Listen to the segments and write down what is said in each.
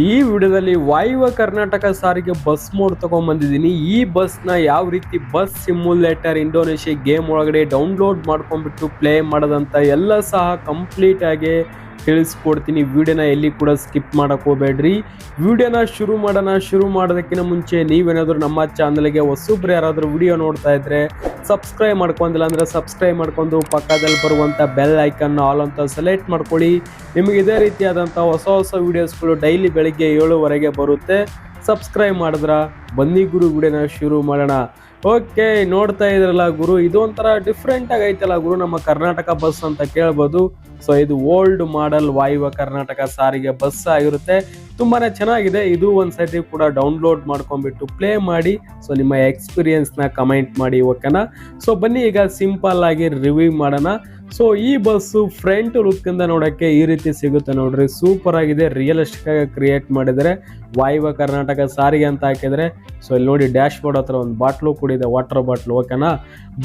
ಈ ವಿಡಿಯೋದಲ್ಲಿ ವಾಯುವ ಕರ್ನಾಟಕ ಸಾರಿಗೆ ಬಸ್ ಮೋಡ್ ತಗೊಂಡ್ಬಂದಿದ್ದೀನಿ. ಈ ಬಸ್ನ ಯಾವ ರೀತಿ ಬಸ್ ಸಿಮ್ಯುಲೇಟರ್ ಇಂಡೋನೇಷ್ಯಾ ಗೇಮ್ ಒಳಗಡೆ ಡೌನ್ಲೋಡ್ ಮಾಡ್ಕೊಂಡ್ಬಿಟ್ಟು ಪ್ಲೇ ಮಾಡೋದಂತ ಎಲ್ಲ ಸಹ ಕಂಪ್ಲೀಟ್ ಆಗಿ ತಿಳಿಸ್ಕೊಡ್ತೀನಿ. ವಿಡಿಯೋನ ಎಲ್ಲಿ ಕೂಡ ಸ್ಕಿಪ್ ಮಾಡೋಕ್ಕೆ ಹೋಗ್ಬೇಡ್ರಿ. ವಿಡಿಯೋನ ಶುರು ಮಾಡೋಣ. ಶುರು ಮಾಡೋದಕ್ಕಿಂತ ಮುಂಚೆ ನೀವೇನಾದರೂ ನಮ್ಮ ಚಾನಲ್ಗೆ ಹೊಸಬ್ರು ಯಾರಾದರೂ ವಿಡಿಯೋ ನೋಡ್ತಾ ಇದ್ರೆ ಸಬ್ಸ್ಕ್ರೈಬ್ ಮಾಡ್ಕೊಂಡಿಲ್ಲ ಅಂದರೆ ಸಬ್ಸ್ಕ್ರೈಬ್ ಮಾಡ್ಕೊಂಡು ಪಕ್ಕದಲ್ಲಿ ಬರುವಂಥ ಬೆಲ್ ಐಕನ್ ಆಲ್ ಅಂತ ಸೆಲೆಕ್ಟ್ ಮಾಡ್ಕೊಳ್ಳಿ. ನಿಮಗೆ ಇದೇ ರೀತಿಯಾದಂಥ ಹೊಸ ಹೊಸ ವೀಡಿಯೋಸ್ಗಳು ಡೈಲಿ ಬೆಳಗ್ಗೆ ಏಳುವರೆಗೆ ಬರುತ್ತೆ. ಸಬ್ಸ್ಕ್ರೈಬ್ ಮಾಡಿದ್ರ? ಬನ್ನಿ ಗುರು, ವಿಡಿಯೋನ ಶುರು ಮಾಡೋಣ. ಓಕೆ, ನೋಡ್ತಾ ಇದ್ರಲ್ಲ ಗುರು ಇದು ಒಂಥರ ಡಿಫ್ರೆಂಟ್ ಆಗಿ ಐತಲ್ಲ ಗುರು, ನಮ್ಮ ಕರ್ನಾಟಕ ಬಸ್ ಅಂತ ಕೇಳ್ಬೋದು. ಸೊ ಇದು ಓಲ್ಡ್ ಮಾಡೆಲ್ ವಾಯುವ ಕರ್ನಾಟಕ ಸಾರಿಗೆ ಬಸ್ ಆಗಿರುತ್ತೆ. ತುಂಬಾನೇ ಚೆನ್ನಾಗಿದೆ. ಇದು ಒಂದ್ಸತಿ ಕೂಡ ಡೌನ್ಲೋಡ್ ಮಾಡ್ಕೊಂಡ್ಬಿಟ್ಟು ಪ್ಲೇ ಮಾಡಿ. ಸೊ ನಿಮ್ಮ ಎಕ್ಸ್ಪೀರಿಯನ್ಸ್ನ ಕಮೆಂಟ್ ಮಾಡಿ ಓಕೆನಾ ಸೊ ಬನ್ನಿ, ಈಗ ಸಿಂಪಲ್ ಆಗಿ ರಿವ್ಯೂ ಮಾಡೋಣ. ಸೊ ಈ ಬಸ್ಸು ಫ್ರಂಟ್ ಲುಕ್ ಇಂದ ನೋಡಕ್ಕೆ ಈ ರೀತಿ ಸಿಗುತ್ತೆ ನೋಡ್ರಿ. ಸೂಪರ್ ಆಗಿದೆ. ರಿಯಲಿಸ್ಟಿಕ್ ಆಗಿ ಕ್ರಿಯೇಟ್ ಮಾಡಿದರೆ ವಾಯುವ ಕರ್ನಾಟಕ ಸಾರಿಗೆ ಅಂತ ಹಾಕಿದರೆ ಸೊ ಇಲ್ಲಿ ನೋಡಿ ಡ್ಯಾಶ್ ಬೋರ್ಡ್ ಹತ್ರ ಒಂದು ಬಾಟ್ಲು ಕೂಡ ಇದೆ. ವಾಟರ್ ಬಾಟ್ಲು ಓಕೆನಾ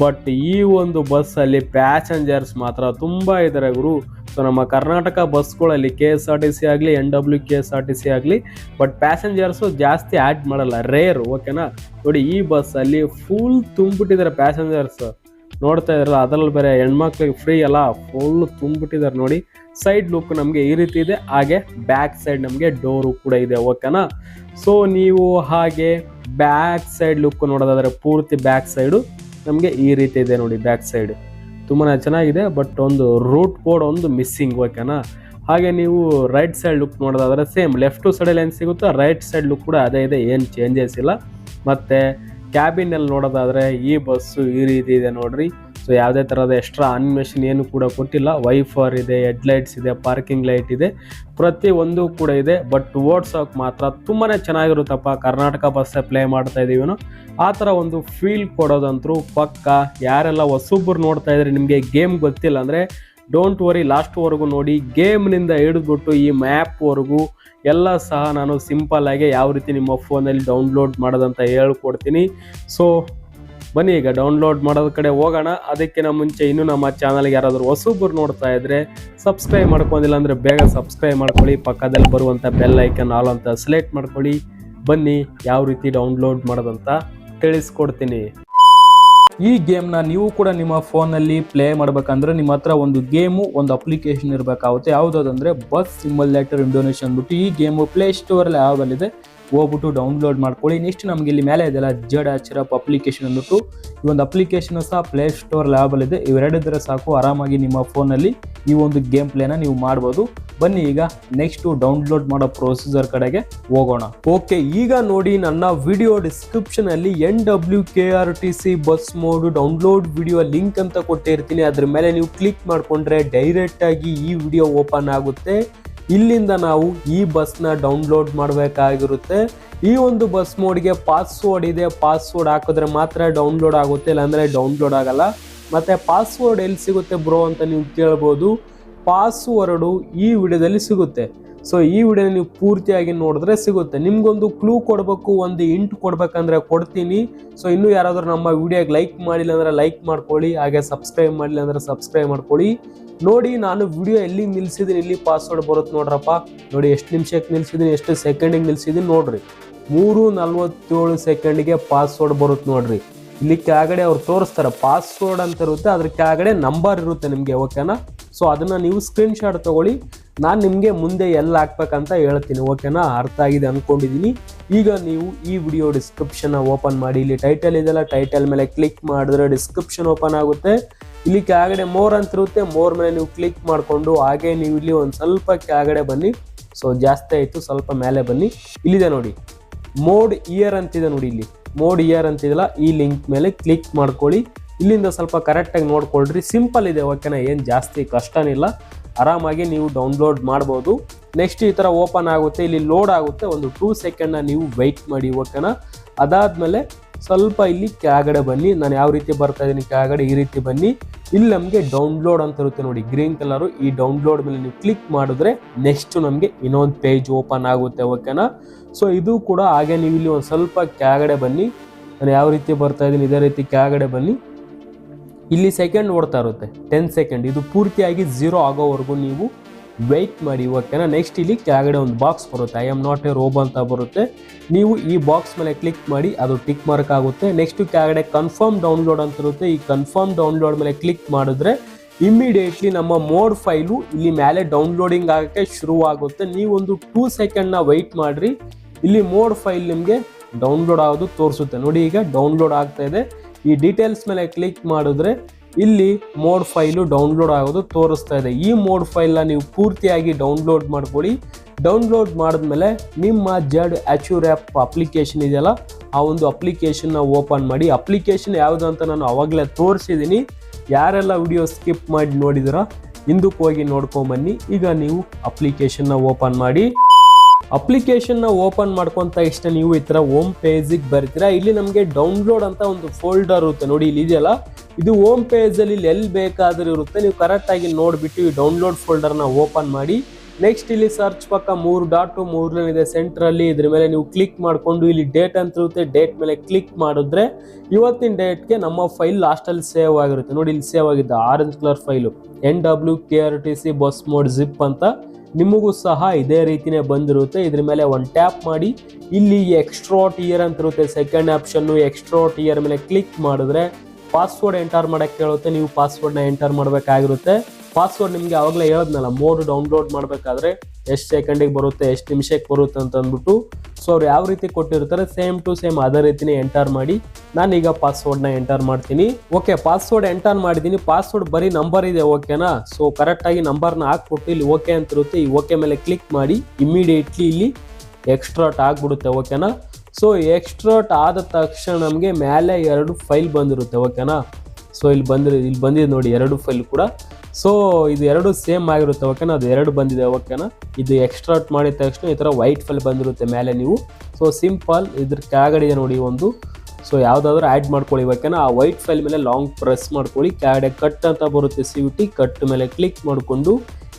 ಬಟ್ ಈ ಒಂದು ಬಸ್ ಅಲ್ಲಿ ಪ್ಯಾಸೆಂಜರ್ಸ್ ಮಾತ್ರ ತುಂಬಾ ಇದ್ದಾರೆ ಗುರು. ಸೊ ನಮ್ಮ ಕರ್ನಾಟಕ ಬಸ್ಗಳಲ್ಲಿ K S R T C ಆಗಲಿ N W K S R T C ಆಗಲಿ ಬಟ್ ಪ್ಯಾಸೆಂಜರ್ಸು ಜಾಸ್ತಿ ಆ್ಯಡ್ ಮಾಡಲ್ಲ. ರೇರ್ ಓಕೆನಾ ನೋಡಿ ಈ ಬಸ್ಸಲ್ಲಿ ಫುಲ್ ತುಂಬಿಟ್ಟಿದ್ದಾರೆ ಪ್ಯಾಸೆಂಜರ್ಸ್ ನೋಡ್ತಾ ಇದ್ರಲ್ಲ, ಅದರಲ್ಲಿ ಬೇರೆ ಹೆಣ್ಮಕ್ಳಿಗೆ ಫ್ರೀ ಅಲ್ಲ ಫುಲ್ ತುಂಬಿಟ್ಟಿದ್ದಾರೆ ನೋಡಿ. ಸೈಡ್ ಲುಕ್ ನಮಗೆ ಈ ರೀತಿ ಇದೆ. ಹಾಗೆ ಬ್ಯಾಕ್ ಸೈಡ್ ನಮಗೆ ಡೋರು ಕೂಡ ಇದೆ ಓಕೆನಾ ಸೊ ನೀವು ಹಾಗೆ ಬ್ಯಾಕ್ ಸೈಡ್ ಲುಕ್ ನೋಡೋದಾದರೆ ಪೂರ್ತಿ ಬ್ಯಾಕ್ ಸೈಡು ನಮಗೆ ಈ ರೀತಿ ಇದೆ ನೋಡಿ ಬ್ಯಾಕ್ ಸೈಡ್ ತುಂಬಾ ಚೆನ್ನಾಗಿದೆ ಬಟ್ ಒಂದು ರೂಟ್ ಕೋಡ್ ಒಂದು ಮಿಸ್ಸಿಂಗ್ ಓಕೆನಾ ಹಾಗೆ ನೀವು ರೈಟ್ ಸೈಡ್ ಲುಕ್ ನೋಡೋದಾದರೆ ಸೇಮ್ ಲೆಫ್ಟ್ ಸೈಡಲ್ಲಿ ಏನು ಸಿಗುತ್ತೋ ರೈಟ್ ಸೈಡ್ ಲುಕ್ ಕೂಡ ಅದೇ ಇದೆ, ಏನು ಚೇಂಜಸ್ ಇಲ್ಲ. ಮತ್ತು ಕ್ಯಾಬಿನಲ್ಲಿ ನೋಡೋದಾದರೆ ಈ ಬಸ್ಸು ಈ ರೀತಿ ಇದೆ ನೋಡ್ರಿ. ಸೊ ಯಾವುದೇ ಥರದ ಎಕ್ಸ್ಟ್ರಾ ಅನ್ಮೇಷನ್ ಏನು ಕೂಡ ಕೊಟ್ಟಿಲ್ಲ. ವೈಫರ್ ಇದೆ ಹೆಡ್ಲೈಟ್ಸ್ ಇದೆ ಪಾರ್ಕಿಂಗ್ ಲೈಟ್ ಇದೆ. ಪ್ರತಿ ಒಂದು ಕೂಡ ಇದೆ. ಬಟ್ ಓಡ್ಸೋಕೆ ಮಾತ್ರ ತುಂಬಾ ಚೆನ್ನಾಗಿರುತ್ತಪ್ಪ. ಕರ್ನಾಟಕ ಬಸ್ಸೇ ಪ್ಲೇ ಮಾಡ್ತಾ ಇದೀವಿ ಆ ಥರ ಒಂದು ಫೀಲ್ ಕೊಡೋದಂತರೂ ಪಕ್ಕ. ಯಾರೆಲ್ಲ ಹೊಸೊಬ್ಬರು ನೋಡ್ತಾ ಇದ್ರೆ ನಿಮಗೆ ಗೇಮ್ ಗೊತ್ತಿಲ್ಲ ಅಂದರೆ ಡೋಂಟ್ ವರಿ ಲಾಸ್ಟ್ವರೆಗೂ ನೋಡಿ ಗೇಮ್ನಿಂದ ಹಿಡಿದ್ಬಿಟ್ಟು ಈ ಮ್ಯಾಪ್ವರೆಗೂ ಎಲ್ಲ ಸಹ ನಾನು ಸಿಂಪಲ್ ಯಾವ ರೀತಿ ನಿಮ್ಮ ಫೋನಲ್ಲಿ ಡೌನ್ಲೋಡ್ ಮಾಡೋದಂತ ಹೇಳ್ಕೊಡ್ತೀನಿ. ಸೊ ಬನ್ನಿ ಈಗ ಡೌನ್ಲೋಡ್ ಮಾಡೋದ ಕಡೆ ಹೋಗೋಣ. ಅದಕ್ಕಿಂತ ಮುಂಚೆ ಇನ್ನೂ ನಮ್ಮ ಚಾನಲ್ಗೆ ಯಾರಾದರೂ ಹೊಸಬ್ರು ನೋಡ್ತಾ ಇದ್ದರೆ ಸಬ್ಸ್ಕ್ರೈಬ್ ಮಾಡ್ಕೊಂಡಿಲ್ಲ ಅಂದರೆ ಬೇಗ ಸಬ್ಸ್ಕ್ರೈಬ್ ಮಾಡ್ಕೊಳ್ಳಿ. ಪಕ್ಕದಲ್ಲಿ ಬರುವಂಥ ಬೆಲ್ ಐಕನ್ ಆಲ್ ಅಂತ ಸೆಲೆಕ್ಟ್ ಮಾಡ್ಕೊಳ್ಳಿ. ಬನ್ನಿ ಯಾವ ರೀತಿ ಡೌನ್ಲೋಡ್ ಮಾಡೋದಂತ ತಿಳಿಸ್ಕೊಡ್ತೀನಿ. ಈ ಗೇಮ್ನ ನೀವು ಕೂಡ ನಿಮ್ಮ ಫೋನಲ್ಲಿ ಪ್ಲೇ ಮಾಡಬೇಕಂದ್ರೆ ನಿಮ್ಮ ಹತ್ರ ಒಂದು ಗೇಮು, ಒಂದು ಅಪ್ಲಿಕೇಶನ್ ಇರಬೇಕಾಗುತ್ತೆ. ಯಾವುದಾದಂದ್ರೆ ಬಸ್ ಸಿಮ್ಯುಲೇಟರ್ ಇಂಡೋನೇಷನ್ ಅಂದ್ಬಿಟ್ಟು ಈ ಗೇಮು ಪ್ಲೇ ಸ್ಟೋರಲ್ಲಿ ಆಗಲಿದೆ ಹೋಗ್ಬಿಟ್ಟು ಡೌನ್ಲೋಡ್ ಮಾಡ್ಕೊಳ್ಳಿ. ನೆಕ್ಸ್ಟ್ ನಮಗೆ ಇಲ್ಲಿ ಮೇಲೆ ಇದೆಲ್ಲ ಜಡ್ ಆಚರಪ್ ಅಪ್ಲಿಕೇಶನ್ ಅಂದ್ಬಿಟ್ಟು ಈ ಒಂದು ಅಪ್ಲಿಕೇಶನ್ ಸಹ ಪ್ಲೇ ಸ್ಟೋರ್ ಲ್ಯಾಬಲ್ ಇದೆ. ಇವೆರಡಿದ್ರೆ ಸಾಕು, ಆರಾಮಾಗಿ ನಿಮ್ಮ ಫೋನಲ್ಲಿ ಈ ಒಂದು ಗೇಮ್ ಪ್ಲೇನ ನೀವು ಮಾಡ್ಬೋದು. ಬನ್ನಿ ಈಗ ನೆಕ್ಸ್ಟ್ ಡೌನ್ಲೋಡ್ ಮಾಡೋ ಪ್ರೊಸೀಜರ್ ಕಡೆಗೆ ಹೋಗೋಣ. ಓಕೆ ಈಗ ನೋಡಿ ನನ್ನ ವಿಡಿಯೋ ಡಿಸ್ಕ್ರಿಪ್ಷನ್ ಅಲ್ಲಿ N W K R T C bus mod download video link ಅಂತ ಕೊಟ್ಟಿರ್ತೀನಿ. ಅದ್ರ ಮೇಲೆ ನೀವು ಕ್ಲಿಕ್ ಮಾಡಿಕೊಂಡ್ರೆ ಡೈರೆಕ್ಟ್ ಆಗಿ ಈ ವಿಡಿಯೋ ಓಪನ್ ಆಗುತ್ತೆ. ಇಲ್ಲಿಂದ ನಾವು ಈ ಬಸ್ನ ಡೌನ್ಲೋಡ್ ಮಾಡಬೇಕಾಗಿರುತ್ತೆ. ಈ ಒಂದು ಬಸ್ ಮೋಡ್ಗೆ ಪಾಸ್ವರ್ಡ್ ಇದೆ ಪಾಸ್ವರ್ಡ್ ಹಾಕಿದ್ರೆ ಮಾತ್ರ ಡೌನ್ಲೋಡ್ ಆಗುತ್ತೆ, ಇಲ್ಲಾಂದರೆ ಡೌನ್ಲೋಡ್ ಆಗಲ್ಲ. ಮತ್ತು ಪಾಸ್ವರ್ಡ್ ಎಲ್ಲಿ ಸಿಗುತ್ತೆ ಬ್ರೋ ಅಂತ ನೀವು ಕೇಳ್ಬೋದು. ಪಾಸ್ವರ್ಡು ಈ ವಿಡಿಯೋದಲ್ಲಿ ಸಿಗುತ್ತೆ. ಸೊ ಈ ವಿಡಿಯೋ ನೀವು ಪೂರ್ತಿಯಾಗಿ ನೋಡಿದ್ರೆ ಸಿಗುತ್ತೆ. ನಿಮ್ಗೊಂದು ಕ್ಲೂ ಕೊಡಬೇಕು, ಒಂದು ಇಂಟ್ ಕೊಡಬೇಕಂದ್ರೆ ಕೊಡ್ತೀನಿ. ಸೊ ಇನ್ನೂ ಯಾರಾದರೂ ನಮ್ಮ ವಿಡಿಯೋಗೆ ಲೈಕ್ ಮಾಡಿಲ್ಲ ಅಂದರೆ ಲೈಕ್ ಮಾಡ್ಕೊಳ್ಳಿ, ಹಾಗೆ ಸಬ್ಸ್ಕ್ರೈಬ್ ಮಾಡಿಲ್ಲ ಅಂದರೆ ಸಬ್ಸ್ಕ್ರೈಬ್ ಮಾಡ್ಕೊಳ್ಳಿ. ನೋಡಿ, ನಾನು ವಿಡಿಯೋ ಎಲ್ಲಿ ನಿಲ್ಸಿದ್ದೀನಿ ಇಲ್ಲಿ ಪಾಸ್ವರ್ಡ್ ಬರುತ್ತೆ ನೋಡ್ರಪ್ಪ. ನೋಡಿ, ಎಷ್ಟು ನಿಮಿಷಕ್ಕೆ ನಿಲ್ಸಿದ್ದೀನಿ, ಎಷ್ಟು ಸೆಕೆಂಡಿಗೆ ನಿಲ್ಸಿದ್ದೀನಿ ನೋಡ್ರಿ. ಮೂರು ನಲ್ವತ್ತೇಳು ಸೆಕೆಂಡಿಗೆ ಪಾಸ್ವರ್ಡ್ ಬರುತ್ತೆ ನೋಡ್ರಿ. ಇಲ್ಲಿ ಕೆಳಗಡೆ ಅವ್ರು ತೋರಿಸ್ತಾರೆ ಪಾಸ್ವರ್ಡ್ ಅಂತ ಇರುತ್ತೆ, ಅದ್ರ ಕೆಳಗಡೆ ನಂಬರ್ ಇರುತ್ತೆ ನಿಮಗೆ ಓಕೆನಾ ಸೊ ಅದನ್ನು ನೀವು ಸ್ಕ್ರೀನ್ ತೊಗೊಳ್ಳಿ. ತಗೊಳ್ಳಿ ನಾನು ನಿಮಗೆ ಮುಂದೆ ಎಲ್ಲ ಹಾಕ್ಬೇಕಂತ ಹೇಳ್ತೀನಿ ಓಕೆನಾ ಅರ್ಥ ಆಗಿದೆ ಅಂದ್ಕೊಂಡಿದ್ದೀನಿ ಈಗ ನೀವು ಈ ವಿಡಿಯೋ ಡಿಸ್ಕ್ರಿಪ್ಷನ್ನ ಓಪನ್ ಮಾಡಿ. ಇಲ್ಲಿ ಟೈಟಲ್ ಇದೆಲ್ಲ ಟೈಟಲ್ ಮೇಲೆ ಕ್ಲಿಕ್ ಮಾಡಿದ್ರೆ ಡಿಸ್ಕ್ರಿಪ್ಷನ್ ಓಪನ್ ಆಗುತ್ತೆ. ಇಲ್ಲಿ ಕೆಳಗಡೆ ಮೋರ್ ಅಂತ ಇರುತ್ತೆ ಮೋರ್ ಮೇಲೆ ನೀವು ಕ್ಲಿಕ್ ಮಾಡಿಕೊಂಡು ಹಾಗೆ ನೀವು ಇಲ್ಲಿ ಒಂದು ಸ್ವಲ್ಪ ಕೆಳಗಡೆ ಬನ್ನಿ. ಸೊ ಜಾಸ್ತಿ ಆಯಿತು, ಸ್ವಲ್ಪ ಮೇಲೆ ಬನ್ನಿ. ಇಲ್ಲಿದೆ ನೋಡಿ ಮೋಡ್ ಇಯರ್ ಅಂತಿದೆ ನೋಡಿ ಇಲ್ಲಿ. ಮೋಡ್ ಇಯರ್ ಅಂತಿದೆಲ್ಲ ಈ ಲಿಂಕ್ ಮೇಲೆ ಕ್ಲಿಕ್ ಮಾಡ್ಕೊಳ್ಳಿ. ಇಲ್ಲಿಂದ ಸ್ವಲ್ಪ ಕರೆಕ್ಟಾಗಿ ನೋಡ್ಕೊಳ್ರಿ. ಸಿಂಪಲ್ ಇದೆ ಓಕೆನಾ ಏನು ಜಾಸ್ತಿ ಕಷ್ಟನಿಲ್ಲ ಆರಾಮಾಗಿ ನೀವು ಡೌನ್ಲೋಡ್ ಮಾಡ್ಬೋದು. ನೆಕ್ಸ್ಟ್ ಈ ಥರ ಓಪನ್ ಆಗುತ್ತೆ, ಇಲ್ಲಿ ಲೋಡ್ ಆಗುತ್ತೆ. ಒಂದು ಟೂ ಸೆಕೆಂಡ್ನ ನೀವು ವೆಯ್ಟ್ ಮಾಡಿ ಓಕೆನಾ ಅದಾದಮೇಲೆ ಸ್ವಲ್ಪ ಇಲ್ಲಿ ಕೆಳಗಡೆ ಬನ್ನಿ. ನಾನು ಯಾವ ರೀತಿ ಬರ್ತಾ ಇದ್ದೀನಿ ಕೆಳಗಡೆ ಈ ರೀತಿ ಬನ್ನಿ. ಇಲ್ಲಿ ನಮಗೆ ಡೌನ್ಲೋಡ್ ಅಂತ ಇರುತ್ತೆ ನೋಡಿ ಗ್ರೀನ್ ಕಲರು ಈ ಡೌನ್ಲೋಡ್ ಮೇಲೆ ನೀವು ಕ್ಲಿಕ್ ಮಾಡಿದ್ರೆ ನೆಕ್ಸ್ಟ್ ನಮಗೆ ಇನ್ನೊಂದು ಪೇಜ್ ಓಪನ್ ಆಗುತ್ತೆ ಓಕೆನಾ ಸೊ ಇದು ಕೂಡ ಹಾಗೆ ನೀವು ಇಲ್ಲಿ ಒಂದು ಸ್ವಲ್ಪ ಕೆಳಗಡೆ ಬನ್ನಿ. ನಾನು ಯಾವ ರೀತಿ ಬರ್ತಾ ಇದ್ದೀನಿ ಇದೇ ರೀತಿ ಕೆಳಗಡೆ ಬನ್ನಿ. ಇಲ್ಲಿ ಸೆಕೆಂಡ್ ಓಡ್ತಾ ಇರುತ್ತೆ ಟೆನ್ ಸೆಕೆಂಡ್ ಇದು ಪೂರ್ತಿಯಾಗಿ ಝೀರೋ ಆಗೋವರೆಗೂ ನೀವು ವೆಯ್ಟ್ ಮಾಡಿ ಓಕೆನಾ ನೆಕ್ಸ್ಟ್ ಇಲ್ಲಿ ಕೆಳಗಡೆ ಒಂದು ಬಾಕ್ಸ್ ಬರುತ್ತೆ. I am not a robot ಅಂತ ಬರುತ್ತೆ. ನೀವು ಈ ಬಾಕ್ಸ್ ಮೇಲೆ ಕ್ಲಿಕ್ ಮಾಡಿ, ಅದು ಟಿಕ್ ಮಾರ್ಕ್ ಆಗುತ್ತೆ. ನೆಕ್ಸ್ಟ್ ಕೆಳಗಡೆ ಕನ್ಫರ್ಮ್ ಡೌನ್ಲೋಡ್ ಅಂತ ಇರುತ್ತೆ. ಈ ಕನ್ಫರ್ಮ್ ಡೌನ್ಲೋಡ್ ಮೇಲೆ ಕ್ಲಿಕ್ ಮಾಡಿದ್ರೆ ಇಮ್ಮಿಡಿಯೇಟ್ಲಿ ನಮ್ಮ ಮೋಡ್ ಫೈಲು ಇಲ್ಲಿ ಮೇಲೆ ಡೌನ್ಲೋಡಿಂಗ್ ಆಗೋಕ್ಕೆ ಶುರುವಾಗುತ್ತೆ. ನೀವೊಂದು ಟೂ ಸೆಕೆಂಡ್ನ ವೆಯ್ಟ್ ಮಾಡಿರಿ. ಇಲ್ಲಿ ಮೋಡ್ ಫೈಲ್ ನಿಮಗೆ ಡೌನ್ಲೋಡ್ ಆಗೋದು ತೋರಿಸುತ್ತೆ. ನೋಡಿ ಈಗ ಡೌನ್ಲೋಡ್ ಆಗ್ತಾ ಇದೆ. ಈ ಡೀಟೇಲ್ಸ್ ಮೇಲೆ ಕ್ಲಿಕ್ ಮಾಡಿದ್ರೆ ಇಲ್ಲಿ ಮೋಡ್ ಫೈಲು ಡೌನ್ಲೋಡ್ ಆಗೋದು ತೋರಿಸ್ತಾ ಇದೆ. ಈ ಮೋಡ್ ಫೈಲ್ನ ನೀವು ಪೂರ್ತಿಯಾಗಿ ಡೌನ್ಲೋಡ್ ಮಾಡ್ಕೊಳ್ಳಿ ಡೌನ್ಲೋಡ್ ಮಾಡಿದ್ಮೇಲೆ ನಿಮ್ಮ ಜಡ್ ಅಚ್ಯೂರ್ ಆ್ಯಪ್ ಅಪ್ಲಿಕೇಶನ್ ಇದೆಯಲ್ಲ, ಆ ಒಂದು ಅಪ್ಲಿಕೇಶನ್ನ ಓಪನ್ ಮಾಡಿ. ಅಪ್ಲಿಕೇಶನ್ ಯಾವುದು ಅಂತ ನಾನು ಅವಾಗಲೇ ತೋರಿಸಿದ್ದೀನಿ. ಯಾರೆಲ್ಲ ವಿಡಿಯೋ ಸ್ಕಿಪ್ ಮಾಡಿ ನೋಡಿದಿರೋ, ಹಿಂದಕ್ಕೆ ಹೋಗಿ ನೋಡ್ಕೊಂಬನ್ನಿ ಈಗ ನೀವು ಅಪ್ಲಿಕೇಶನ್ನ ಓಪನ್ ಮಾಡಿ. ಅಪ್ಲಿಕೇಶನ್ನ ಓಪನ್ ಮಾಡ್ಕೊತ ಇಷ್ಟ ನೀವು ಈ ಥರ ಹೋಮ್ ಪೇಜಿಗೆ ಬರ್ತೀರಾ? ಇಲ್ಲಿ ನಮಗೆ ಡೌನ್ಲೋಡ್ ಅಂತ ಒಂದು ಫೋಲ್ಡರ್ ಇರುತ್ತೆ. ನೋಡಿ, ಇಲ್ಲಿ ಇದೆಯಲ್ಲ? ಇದು ಹೋಮ್ ಪೇಜಲ್ಲಿ ಇಲ್ಲಿ ಎಲ್ಲಿ ಬೇಕಾದರೂ ಇರುತ್ತೆ. ನೀವು ಕರೆಕ್ಟಾಗಿ ನೋಡಿಬಿಟ್ಟು ಈ ಡೌನ್ಲೋಡ್ ಫೋಲ್ಡರ್ನ ಓಪನ್ ಮಾಡಿ. ನೆಕ್ಸ್ಟ್ ಇಲ್ಲಿ ಸರ್ಚ್ ಪಕ್ಕ ಮೂರು ಡಾಟು ಮೂರು ಲೈನ್ ಇದೆ ಸೆಂಟ್ರಲ್ಲಿ ಇದ್ರ ಮೇಲೆ ನೀವು ಕ್ಲಿಕ್ ಮಾಡಿಕೊಂಡು ಇಲ್ಲಿ ಡೇಟ್ ಅಂತ ಇರುತ್ತೆ. ಡೇಟ್ ಮೇಲೆ ಕ್ಲಿಕ್ ಮಾಡಿದ್ರೆ ಇವತ್ತಿನ ಡೇಟ್ಗೆ ನಮ್ಮ ಫೈಲ್ ಲಾಸ್ಟಲ್ಲಿ ಸೇವ್ ಆಗಿರುತ್ತೆ. ನೋಡಿ ಇಲ್ಲಿ ಸೇವ್ ಆಗಿದೆ orange colour file N W K R T C bus mod zip ಅಂತ ನಿಮಗೂ ಸಹ ಇದೇ ರೀತಿಯೇ ಬಂದಿರುತ್ತೆ. ಇದ್ರ ಮೇಲೆ ಒಂದು ಟ್ಯಾಪ್ ಮಾಡಿ. ಇಲ್ಲಿ ಎಕ್ಸ್ಟ್ರಾ ಟಿಯರ್ ಅಂತ ಇರುತ್ತೆ. ಸೆಕೆಂಡ್ ಆಪ್ಷನ್ನು ಎಕ್ಸ್ಟ್ರಾ ಟಿಯರ್ ಮೇಲೆ ಕ್ಲಿಕ್ ಮಾಡಿದ್ರೆ ಪಾಸ್ವರ್ಡ್ ಎಂಟರ್ ಮಾಡಕ್ಕೆ ಕೇಳುತ್ತೆ, ನೀವು ಪಾಸ್ವರ್ಡ್ನ ಎಂಟರ್ ಮಾಡಬೇಕಾಗಿರುತ್ತೆ. ಪಾಸ್ವರ್ಡ್ ನಿಮಗೆ ಆವಾಗಲೇ ಹೇಳಿದ್ನಲ್ಲ, ಮೋಡ್ ಡೌನ್ಲೋಡ್ ಮಾಡಬೇಕಾದ್ರೆ ಎಷ್ಟು ಸೆಕೆಂಡಿಗೆ ಬರುತ್ತೆ, ಎಷ್ಟು ನಿಮಿಷಕ್ಕೆ ಬರುತ್ತೆ ಅಂತ ಅಂದ್ಬಿಟ್ಟು, ಸೊ ಅವ್ರು ಯಾವ ರೀತಿ ಕೊಟ್ಟಿರ್ತಾರೆ, ಸೇಮ್ ಟು ಸೇಮ್ ಅದೇ ರೀತಿನೇ ಎಂಟರ್ ಮಾಡಿ, ನಾನೀಗ ಪಾಸ್ವರ್ಡ್ನ ಎಂಟರ್ ಮಾಡ್ತೀನಿ. ಓಕೆ, ಪಾಸ್ವರ್ಡ್ ಎಂಟರ್ ಮಾಡಿದ್ದೀನಿ, ಪಾಸ್ವರ್ಡ್ ಬರೀ ನಂಬರ್ ಇದೆ, ಓಕೆನಾ? ಸೊ ಕರೆಕ್ಟಾಗಿ ನಂಬರ್ನ ಹಾಕ್ಬಿಟ್ಟು ಇಲ್ಲಿ ಓಕೆ ಅಂತ ಇರುತ್ತೆ ಈ ಓಕೆ ಮೇಲೆ ಕ್ಲಿಕ್ ಮಾಡಿ ಇಮಿಡಿಯೇಟ್ಲಿ ಇಲ್ಲಿ ಎಕ್ಸ್ಟ್ರಾಟ್ ಆಗಿಬಿಡುತ್ತೆ ಓಕೆನಾ? ಸೊ ಎಕ್ಸ್ಟ್ರಾಟ್ ಆದ ತಕ್ಷಣ ನಮಗೆ ಮೇಲೆ ಎರಡು ಫೈಲ್ ಬಂದಿರುತ್ತೆ ಓಕೆನಾ ಸೊ ಇಲ್ಲಿ ಬಂದಿರೋ, ಇಲ್ಲಿ ಬಂದಿದೆ ನೋಡಿ ಎರಡು ಫೈಲ್ ಕೂಡ. ಸೊ ಇದು ಎರಡು ಸೇಮ್ ಆಗಿರುತ್ತೆ ಓಕೆನಾ ಅದು ಎರಡು ಬಂದಿದೆ ಓಕೆನಾ ಇದು ಎಕ್ಸ್ಟ್ರಾಟ್ ಮಾಡಿದ ತಕ್ಷಣ ಈ ಥರ ವೈಟ್ ಫೈಲ್ ಬಂದಿರುತ್ತೆ ಮೇಲೆ ನೀವು. ಸೊ ಸಿಂಪಲ್ ಇದ್ರ ಕೆಳಗಡೆ ನೋಡಿ ಒಂದು. ಸೊ ಯಾವುದಾದ್ರೂ ಆ್ಯಡ್ ಮಾಡ್ಕೊಳ್ಳಿ ಓಕೆನಾ ಆ ವೈಟ್ ಫೈಲ್ ಮೇಲೆ ಲಾಂಗ್ ಪ್ರೆಸ್ ಮಾಡ್ಕೊಳ್ಳಿ. ಕೆಳಗಡೆ ಕಟ್ ಅಂತ ಬರುತ್ತೆ ಸಿ ಕಟ್ ಮೇಲೆ ಕ್ಲಿಕ್ ಮಾಡಿಕೊಂಡು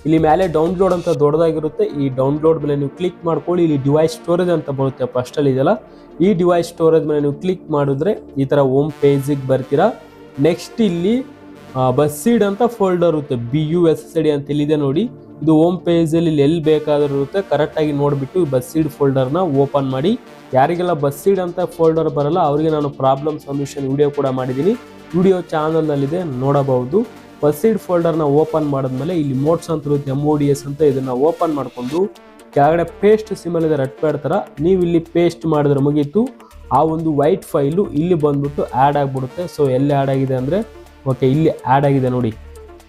ಇಲ್ಲಿ ಮೇಲೆ ಡೌನ್ಲೋಡ್ ಅಂತ ದೊಡ್ಡದಾಗಿರುತ್ತೆ. ಈ ಡೌನ್ಲೋಡ್ ಮೇಲೆ ನೀವು ಕ್ಲಿಕ್ ಮಾಡ್ಕೊಳ್ಳಿ. ಇಲ್ಲಿ ಡಿವೈಸ್ ಸ್ಟೋರೇಜ್ ಅಂತ ಬರುತ್ತೆ. ಫಸ್ಟಲ್ಲಿ ಇದೆಲ್ಲ ಈ ಡಿವೈಸ್ ಸ್ಟೋರೇಜ್ ಮೇಲೆ ನೀವು ಕ್ಲಿಕ್ ಮಾಡಿದ್ರೆ ಈ ಥರ ಓಮ್ ಪೇಜಿಗೆ ಬರ್ತೀರಾ. ನೆಕ್ಸ್ಟ್ ಇಲ್ಲಿ ಬಸ್ ಸೀಡ್ ಅಂತ ಫೋಲ್ಡರ್ ಇರುತ್ತೆ. B U S S D ಅಂತ ಇಲ್ಲಿದೆ ನೋಡಿ. ಇದು ಹೋಮ್ ಪೇಜಲ್ಲಿ ಇಲ್ಲಿ ಎಲ್ಲಿ ಬೇಕಾದರೂ ಇರುತ್ತೆ. ಕರೆಕ್ಟಾಗಿ ನೋಡಿಬಿಟ್ಟು ಬಸ್ ಸೀಡ್ ಫೋಲ್ಡರ್ನ ಓಪನ್ ಮಾಡಿ. ಯಾರಿಗೆಲ್ಲ ಬಸ್ ಸೀಡ್ ಅಂತ ಫೋಲ್ಡರ್ ಬರಲ್ಲ, ಅವರಿಗೆ ನಾನು ಪ್ರಾಬ್ಲಮ್ ಸೊಲ್ಯೂಷನ್ ವಿಡಿಯೋ ಕೂಡ ಮಾಡಿದ್ದೀನಿ. ವಿಡಿಯೋ ಚಾನಲ್ನಲ್ಲಿದೆ ನೋಡಬಹುದು. ಬಸ್ ಸೀಡ್ ಫೋಲ್ಡರ್ನ ಓಪನ್ ಮಾಡಿದ್ಮೇಲೆ ಇಲ್ಲಿ ಮೋಡ್ಸ್ ಅಂತ ಇರುತ್ತೆ ಎಂ ಓ ಡಿ ಎಸ್ ಅಂತ ಇದನ್ನು ಓಪನ್ ಮಾಡಿಕೊಂಡು ಕೆಳಗಡೆ ಪೇಸ್ಟ್ ಸಿಮಲ್ ಇದೆ, ರೆಡ್ ಪ್ಯಾಡ್ ಥರ ನೀವು ಇಲ್ಲಿ ಪೇಸ್ಟ್ ಮಾಡಿದ್ರೆ ಮುಗೀತು. ಆ ಒಂದು ವೈಟ್ ಫೈಲು ಇಲ್ಲಿ ಬಂದ್ಬಿಟ್ಟು ಆ್ಯಡ್ ಆಗಿಬಿಡುತ್ತೆ. ಸೊ ಎಲ್ಲಿ ಆ್ಯಡ್ ಆಗಿದೆ ಅಂದರೆ ಓಕೆ ಇಲ್ಲಿ ಆ್ಯಡ್ ಆಗಿದೆ ನೋಡಿ.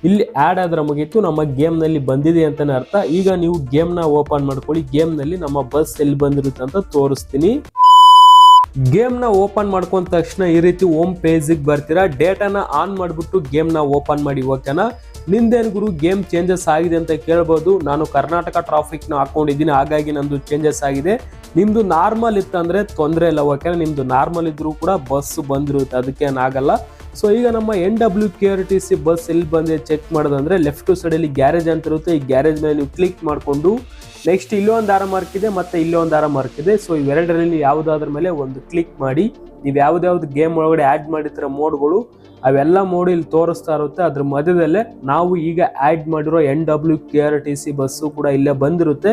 ಇಲ್ಲಿ ಆ್ಯಡ್ ಆದ್ರೆ ಮುಗೀತು, ನಮ್ಮ ಗೇಮ್ನಲ್ಲಿ ಬಂದಿದೆ ಅಂತಲೇ ಅರ್ಥ. ಈಗ ನೀವು ಗೇಮ್ನ ಓಪನ್ ಮಾಡ್ಕೊಳ್ಳಿ ಗೇಮ್ನಲ್ಲಿ ನಮ್ಮ ಬಸ್ ಎಲ್ಲಿ ಬಂದಿರುತ್ತೆ ಅಂತ ತೋರಿಸ್ತೀನಿ. ಗೇಮ್ನ ಓಪನ್ ಮಾಡ್ಕೊಂಡ ತಕ್ಷಣ ಈ ರೀತಿ ಓಮ್ ಪೇಜಿಗೆ ಬರ್ತೀರಾ? ಡೇಟಾನ ಆನ್ ಮಾಡಿಬಿಟ್ಟು ಗೇಮ್ನ ಓಪನ್ ಮಾಡಿ, ಓಕೆನಾ? ನಿಂದೇನು ಗುರು, ಗೇಮ್ ಚೇಂಜಸ್ ಆಗಿದೆ ಅಂತ ಕೇಳ್ಬೋದು. ನಾನು ಕರ್ನಾಟಕ ಟ್ರಾಫಿಕ್ನ ಹಾಕೊಂಡಿದ್ದೀನಿ, ಹಾಗಾಗಿ ನಂದು ಚೇಂಜಸ್ ಆಗಿದೆ. ನಿಮ್ಮದು ನಾರ್ಮಲ್ ಇತ್ತಂದರೆ ತೊಂದರೆ ಇಲ್ಲ, ಓಕೆನಾ? ನಿಮ್ಮದು ನಾರ್ಮಲ್ ಇದ್ದರೂ ಕೂಡ ಬಸ್ ಬಂದಿರುತ್ತೆ, ಅದಕ್ಕೇನಾಗಲ್ಲ. ಸೊ ಈಗ ನಮ್ಮ N W K R T C bus ಎಲ್ಲಿ ಬಂದಿದೆ ಚೆಕ್ ಮಾಡೋದಂದ್ರೆ ಲೆಫ್ಟ್ ಸೈಡಲ್ಲಿ ಗ್ಯಾರೇಜ್ ಅಂತ ಇರುತ್ತೆ. ಈ ಗ್ಯಾರೇಜ್ ಮೇಲೆ ನೀವು ಕ್ಲಿಕ್ ಮಾಡಿಕೊಂಡು ನೆಕ್ಸ್ಟ್ ಇಲ್ಲೊಂದು ಆರ ಮಾರ್ಕ್ ಇದೆ, ಮತ್ತೆ ಇಲ್ಲೊಂದು ಆರ ಮಾರ್ಕ್ ಇದೆ. ಸೊ ಇವೆರಡರಲ್ಲಿ ಯಾವುದಾದ್ರ ಮೇಲೆ ಒಂದು ಕ್ಲಿಕ್ ಮಾಡಿ, ನೀವು ಯಾವುದ್ಯಾವ್ದು ಗೇಮ್ ಒಳಗಡೆ ಆ್ಯಡ್ ಮಾಡಿರ್ತೀರ ಮೋಡ್ಗಳು ಅವೆಲ್ಲ ಮೋಡ್ ಇಲ್ಲಿ ತೋರಿಸ್ತಾ ಇರುತ್ತೆ. ಅದ್ರ ಮಧ್ಯದಲ್ಲೇ ನಾವು ಈಗ ಆ್ಯಡ್ ಮಾಡಿರೋ N W K R T C bus ಕೂಡ ಇಲ್ಲೇ ಬಂದಿರುತ್ತೆ.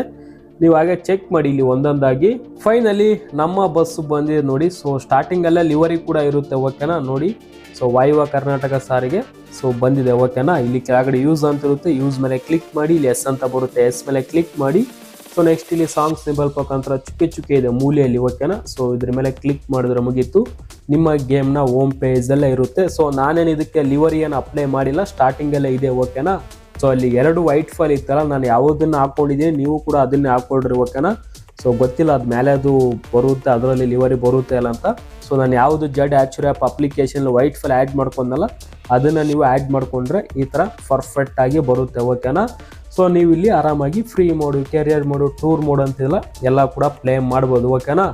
ನೀವು ಹಾಗೆ ಚೆಕ್ ಮಾಡಿ ಇಲ್ಲಿ ಒಂದೊಂದಾಗಿ. ಫೈನಲಿ ನಮ್ಮ ಬಸ್ ಬಂದಿದೆ ನೋಡಿ. ಸೊ ಸ್ಟಾರ್ಟಿಂಗಲ್ಲೇ ಲಿವರಿ ಕೂಡ ಇರುತ್ತೆ ಓಕೆನಾ ನೋಡಿ. ಸೊ ವಾಯುವ ಕರ್ನಾಟಕ ಸಾರಿಗೆ. ಸೊ ಬಂದಿದೆ ಓಕೆನಾ ಇಲ್ಲಿ ಕೆಳಗಡೆ ಯೂಸ್ ಅಂತ ಇರುತ್ತೆ. ಯೂಸ್ ಮೇಲೆ ಕ್ಲಿಕ್ ಮಾಡಿ, ಇಲ್ಲಿ ಎಸ್ ಅಂತ ಬರುತ್ತೆ. ಎಸ್ ಮೇಲೆ ಕ್ಲಿಕ್ ಮಾಡಿ. ಸೊ ನೆಕ್ಸ್ಟ್ ಇಲ್ಲಿ ಸಾಂಗ್ಸ್ ಸಿಂಬಲ್ ಮುಖಾಂತರ ಚುಕ್ಕೆ ಚುಕ್ಕೆ ಇದೆ ಮೂಲೆಯಲ್ಲಿ ಓಕೆನಾ ಸೊ ಇದ್ರ ಮೇಲೆ ಕ್ಲಿಕ್ ಮಾಡಿದ್ರೆ ಮುಗೀತು. ನಿಮ್ಮ ಗೇಮ್ನ ಹೋಮ್ ಪೇಜಲ್ಲೇ ಇರುತ್ತೆ. ಸೊ ನಾನೇನು ಇದಕ್ಕೆ ಲಿವರಿಯನ್ನು ಅಪ್ಲೈ ಮಾಡಿಲ್ಲ. ಸ್ಟಾರ್ಟಿಂಗಲ್ಲೇ ಇದೆ ಓಕೆನಾ ಸೊ ಅಲ್ಲಿ ಎರಡು ವೈಟ್ ಫಾಲ್ ಇತ್ತಲ್ಲ, ನಾನು ಯಾವುದನ್ನು ಹಾಕೊಂಡಿದ್ದೀನಿ, ನೀವು ಕೂಡ ಅದನ್ನೇ ಹಾಕೊಂಡ್ರಿ ಓಕೆನ? ಸೊ ಗೊತ್ತಿಲ್ಲ, ಅದು ಮೇಲೆ ಅದು ಬರುತ್ತೆ, ಅದರಲ್ಲಿ ಲಿವರಿ ಬರುತ್ತೆ ಅಲ್ಲ ಅಂತ. ಸೊ ನಾನು ಯಾವುದು Z archiver app application white file add ಮಾಡ್ಕೊಂಡಲ್ಲ, ಅದನ್ನು ನೀವು ಆ್ಯಡ್ ಮಾಡಿಕೊಂಡ್ರೆ ಈ ಥರ ಪರ್ಫೆಕ್ಟ್ ಆಗಿ ಬರುತ್ತೆ, ಓಕೆನಾ? ಸೊ ನೀವು ಇಲ್ಲಿ ಆರಾಮಾಗಿ free mode career mode tour mode ಅಂತಿಲ್ಲ ಎಲ್ಲ ಕೂಡ ಪ್ಲೇ ಮಾಡ್ಬೋದು, ಓಕೆನಾ?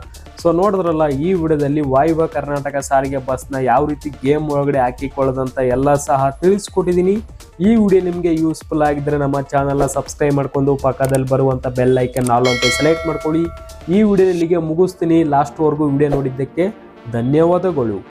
ಸೊ ನೋಡಿದ್ರಲ್ಲ, ಈ ವಿಡಿಯೋದಲ್ಲಿ ವಾಯುವ ಕರ್ನಾಟಕ ಸಾರಿಗೆ ಬಸ್ನ ಯಾವ ರೀತಿ ಗೇಮ್ ಒಳಗಡೆ ಹಾಕಿಕೊಳ್ಳೋದಂತ ಎಲ್ಲ ಸಹ ತಿಳಿಸ್ಕೊಟ್ಟಿದ್ದೀನಿ. ಈ ವಿಡಿಯೋ ನಿಮಗೆ ಯೂಸ್ಫುಲ್ ಆಗಿದ್ರೆ ನಮ್ಮ ಚಾನಲ್ನ ಸಬ್ಸ್ಕ್ರೈಬ್ ಮಾಡ್ಕೊಂಡು ಪಕ್ಕದಲ್ಲಿ ಬರುವಂಥ ಬೆಲ್ ಐಕನ್ ಆಲ್ ಅಂತ ಸೆಲೆಕ್ಟ್ ಮಾಡ್ಕೊಳ್ಳಿ. ಈ ವಿಡಿಯೋ ಇಲ್ಲಿಗೆ ಮುಗಿಸ್ತೀನಿ ಲಾಸ್ಟ್ವರೆಗೂ ವಿಡಿಯೋ ನೋಡಿದ್ದಕ್ಕೆ ಧನ್ಯವಾದಗಳು.